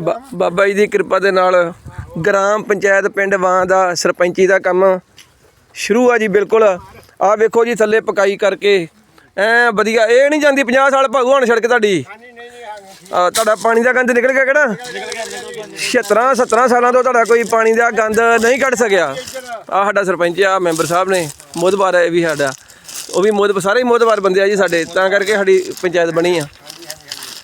ਬਾ- ਬਾਬਾ ਜੀ ਦੀ ਕਿਰਪਾ ਦੇ ਨਾਲ ਗ੍ਰਾਮ ਪੰਚਾਇਤ ਪਿੰਡ ਵਾਂ ਦਾ ਸਰਪੰਚੀ ਦਾ ਕੰਮ ਸ਼ੁਰੂ ਆ ਜੀ ਬਿਲਕੁਲ। ਆ ਵੇਖੋ ਜੀ ਥੱਲੇ ਪਕਾਈ ਕਰਕੇ। ਐ ਵਧੀਆ, ਇਹ ਨਹੀਂ ਜਾਂਦੀ 50 ਸਾਲ ਭਾਗੂ ਹੁਣ ਸੜਕ ਤੁਹਾਡੀ। ਆ, ਤੁਹਾਡਾ ਪਾਣੀ ਦਾ ਗੰਦ ਨਿਕਲ ਗਿਆ ਕਿਹੜਾ? 76 17 ਸਾਲਾਂ ਤੋਂ ਤੁਹਾਡਾ ਕੋਈ ਪਾਣੀ ਦਾ ਗੰਦ ਨਹੀਂ ਕੱਢ ਸਕਿਆ। ਆ ਸਾਡਾ ਸਰਪੰਚ ਆ, ਮੈਂਬਰ ਸਾਹਿਬ ਨੇ ਮੋਦਬਾਰ ਹੈ ਇਹ ਵੀ ਸਾਡਾ। ਉਹ ਵੀ ਮੋਦ, ਸਾਰੇ ਹੀ ਮੋਦਬਾਰ ਬੰਦੇ ਆ ਜੀ ਸਾਡੇ, ਤਾਂ ਕਰਕੇ ਸਾਡੀ ਪੰਚਾਇਤ ਬਣੀ ਆ।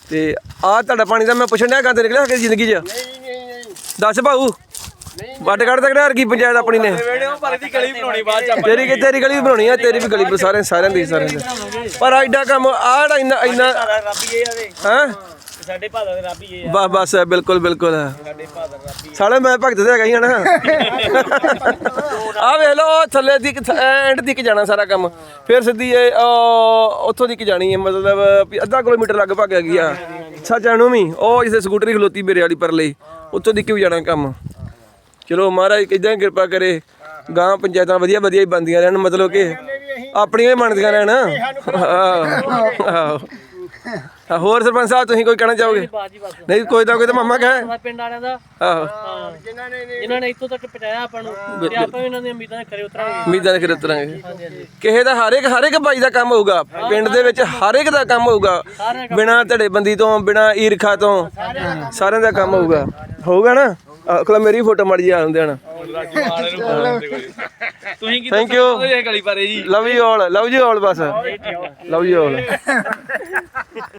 ਤੇ ਆ ਤੁਹਾਡਾ ਪਾਣੀ ਦਾ ਮੈਂ ਪੁੱਛਣ ਡਿਆ ਗੰਦ ਨਿਕਲਿਆ ਕਿ ਜ਼ਿੰਦਗੀ 'ਚ? ਨਹੀਂ ਨਹੀਂ ਨਹੀਂ ਦੱਸ ਭਾਊ। ਵੱਟ ਕੱਢ ਤੱਕੜਾ ਕੀ ਪੰਚਾਇਤ ਆਪਣੀ ਨੇ? ਪਰ ਤੇਰੀ ਕਿ ਤੇਰੀ ਗਲੀ ਵੀ ਬਣਾਉਣੀ ਆ ਤੇਰੀ ਵੀ ਗਲੀ ਸਾਰੇ ਸਾਰਿਆਂ ਦੀ ਸਾਰਿਆਂ ਦੀ। ਪਰ ਐਡਾ ਕੰਮ ਆੜਾ ਇੰਨਾ ਇੰਨਾ ਰੱਬੀ ਇਹ ਆਵੇ ਹਾਂ? ਸਾਡੇ ਭਾਦਾ ਦੇ ਰੱਬੀ ਇਹ ਬਸ ਬਸ ਬਿਲਕੁਲ ਬਿਲਕੁਲ। ਸਾਡੇ ਭਾਦਾ ਰੱਬੀ ਸਾਲੇ ਮੈਂ ਭਗਤ ਤੇ ਹੈਗਾ ਹੀ ਆ ਵੇਖ ਲਓ ਉਹ ਥੱਲੇ ਦੀ ਐਂਡ ਦੀ ਜਾਣਾ ਸਾਰਾ ਕੰਮ। ਫਿਰ ਸਿੱਧੀ ਇਹ ਅਹ, ਉੱਥੋਂ ਦੀ ਜਾਣੀ ਹੈ ਮਤਲਬ ਵੀ ਅੱਧਾ ਕਿਲੋਮੀਟਰ ਲਗਭਗ ਹੈਗੀ ਆ। ਸੱਚਾ ਨੂੰ ਵੀ। ਉਹ ਜਿਸੇ ਸਕੂਟਰੀ ਖਲੋਤੀ ਮੇਰੇ ਵਾਲੀ ਪਰ ਲਈ ਉੱਥੋਂ ਦੀ ਕਿਉਂ ਜਾਣਾ ਕੰਮ। ਚਲੋ ਮਹਾਰਾਜ ਕਿਦਾਂ ਕਿਰਪਾ ਕਰੇ। ਗਾਂ ਪੰਚਾਇਤਾਂ ਵਧੀਆ ਵਧੀਆ ਹੀ ਬੰਦੀਆਂ ਰਹਿਣ ਮਤਲਬ ਕਿ ਆਪਣੀਆਂ ਹੀ ਮੰਨਦੀਆਂ ਰਹਿਣ। ਆਹੋ। ਆਹ, ਹੋਰ ਸਰਪੰਚ ਸਾਹਿਬ ਤੁਸੀਂ ਕੋਈ ਕਹਿਣਾ ਚਾਹੋਗੇ? ਬਾਜੀ ਬਸ ਨਹੀਂ ਕੋਈ ਤਾਂ ਕੋਈ ਤਾਂ ਮਾਮਾ ਕਹੇ। ਸਾਡਾ ਪਿੰਡ ਵਾਲਿਆਂ ਦਾ। ਆਹੋ। ਹਾਂ, ਜਿਨ੍ਹਾਂ ਨੇ ਜਿਨ੍ਹਾਂ ਨੇ ਇੱਥੋਂ ਤੱਕ ਪਹੁੰਚਾਇਆ ਆਪਾਂ ਨੂੰ ਤੇ ਆਪਾਂ ਵੀ ਇਹਨਾਂ ਦੀਆਂ ਉਮੀਦਾਂ ਦੇ ਖਰੇ ਉਤਰਾਂਗੇ। ਉਮੀਦਾਂ ਦੇ ਖਰੇ ਤੁਰਾਂਗੇ ਕਿਸੇ ਦਾ ਹਰ ਇੱਕ ਹਰ ਇੱਕ ਬਾਈ ਦਾ ਕੰਮ ਹੋਊਗਾ। ਪਿੰਡ ਦੇ ਵਿੱਚ ਹਰ ਇੱਕ ਦਾ ਕੰਮ ਹੋਊਗਾ। ਬਿਨਾ ਧੜੇਬੰਦੀ ਤੋਂ ਬਿਨਾ ਈਰਖਾ ਤੋਂ ਸਾਰਿਆਂ ਦਾ ਕੰਮ ਹੋਊਗਾ। ਹੋਊਗਾ ਨਾ? ਅਖਲਾ ਮੇਰੀ ਫੋਟੋ ਮੜ ਜੀ ਆ ਹੁੰਦੇ ਹਨ। ਤੁਸੀਂ ਕੀ ਥੈਂਕ ਯੂ ਇਹ ਗਲੀ ਬਾਰੇ ਜੀ? Love you all love you all bus. Love you all